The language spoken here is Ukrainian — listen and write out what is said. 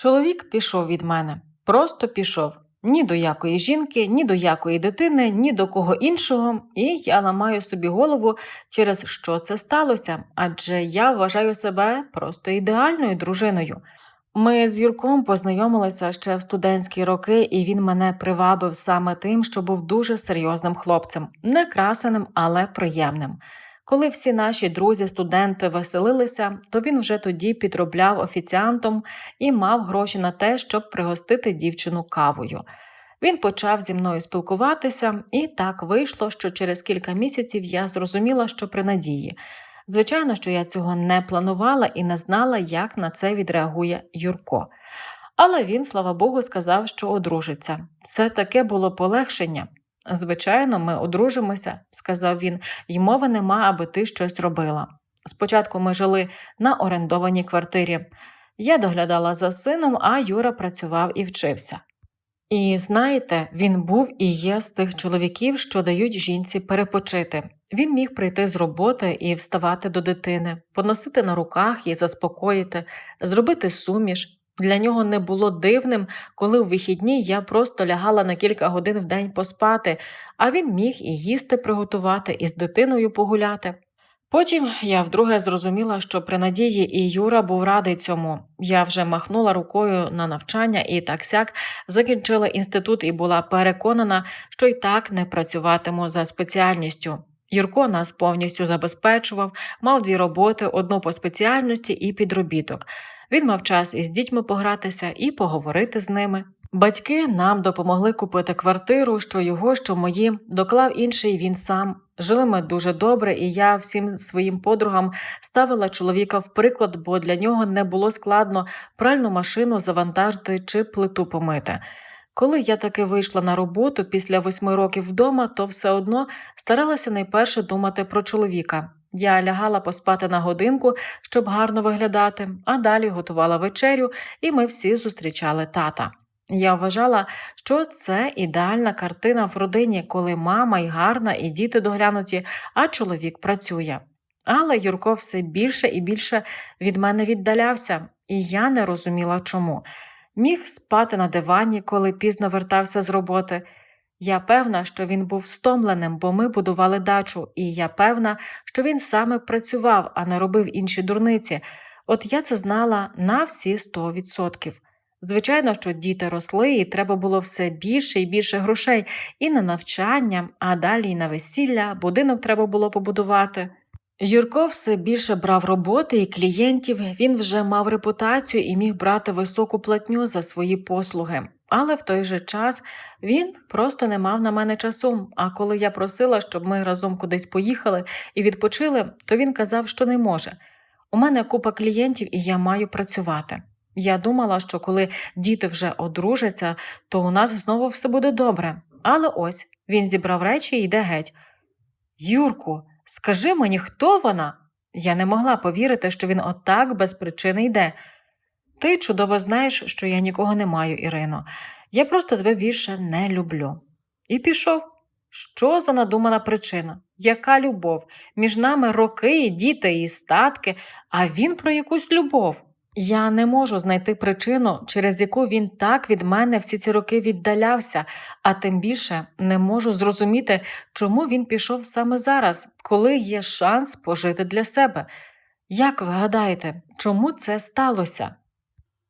Чоловік пішов від мене, просто пішов. Ні до якої жінки, ні до якої дитини, ні до кого іншого, і я ламаю собі голову, через що це сталося, адже я вважаю себе просто ідеальною дружиною. Ми з Юрком познайомилися ще в студентські роки, і він мене привабив саме тим, що був дуже серйозним хлопцем, не красеним, але приємним. Коли всі наші друзі-студенти веселилися, то він вже тоді підробляв офіціантом і мав гроші на те, щоб пригостити дівчину кавою. Він почав зі мною спілкуватися, і так вийшло, що через кілька місяців я зрозуміла, що при надії. Звичайно, що я цього не планувала і не знала, як на це відреагує Юрко. Але він, слава Богу, сказав, що одружиться. Це таке було полегшення. Звичайно, ми одружимося, сказав він, й мови нема, аби ти щось робила. Спочатку ми жили на орендованій квартирі. Я доглядала за сином, а Юра працював і вчився. І знаєте, він був і є з тих чоловіків, що дають жінці перепочити. Він міг прийти з роботи і вставати до дитини, поносити на руках і заспокоїти, зробити суміш. Для нього не було дивним, коли в вихідні я просто лягала на кілька годин в день поспати, а він міг і їсти приготувати, і з дитиною погуляти. Потім я вдруге зрозуміла, що при надії і Юра був радий цьому. Я вже махнула рукою на навчання і так сяк закінчила інститут і була переконана, що й так не працюватиму за спеціальністю. Юрко нас повністю забезпечував, мав дві роботи, одну по спеціальності і підробіток. Він мав час із дітьми погратися і поговорити з ними. Батьки нам допомогли купити квартиру, що його, що мої, доклав інший він сам. Жили ми дуже добре, і я всім своїм подругам ставила чоловіка в приклад, бо для нього не було складно пральну машину завантажити чи плиту помити. Коли я таки вийшла на роботу після восьми років вдома, то все одно старалася найперше думати про чоловіка. Я лягала поспати на годинку, щоб гарно виглядати, а далі готувала вечерю, і ми всі зустрічали тата. Я вважала, що це ідеальна картина в родині, коли мама й гарна, і діти доглянуті, а чоловік працює. Але Юрко все більше і більше від мене віддалявся, і я не розуміла чому. Міг спати на дивані, коли пізно вертався з роботи. Я певна, що він був стомленим, бо ми будували дачу, і я певна, що він саме працював, а не робив інші дурниці. От я це знала на всі сто відсотків. Звичайно, що діти росли, і треба було все більше і більше грошей і на навчання, а далі і на весілля, будинок треба було побудувати. Юрко все більше брав роботи і клієнтів, він вже мав репутацію і міг брати високу платню за свої послуги. Але в той же час він просто не мав на мене часу. А коли я просила, щоб ми разом кудись поїхали і відпочили, то він казав, що не може. У мене купа клієнтів, і я маю працювати. Я думала, що коли діти вже одружаться, то у нас знову все буде добре. Але ось він зібрав речі і йде геть. Юрку, скажи мені, хто вона? Я не могла повірити, що він отак без причини йде. Ти чудово знаєш, що я нікого не маю, Ірино. Я просто тебе більше не люблю. І пішов. Що за надумана причина? Яка любов? Між нами роки, діти і статки, а він про якусь любов. Я не можу знайти причину, через яку він так від мене всі ці роки віддалявся, а тим більше не можу зрозуміти, чому він пішов саме зараз, коли є шанс пожити для себе. Як ви гадаєте, чому це сталося?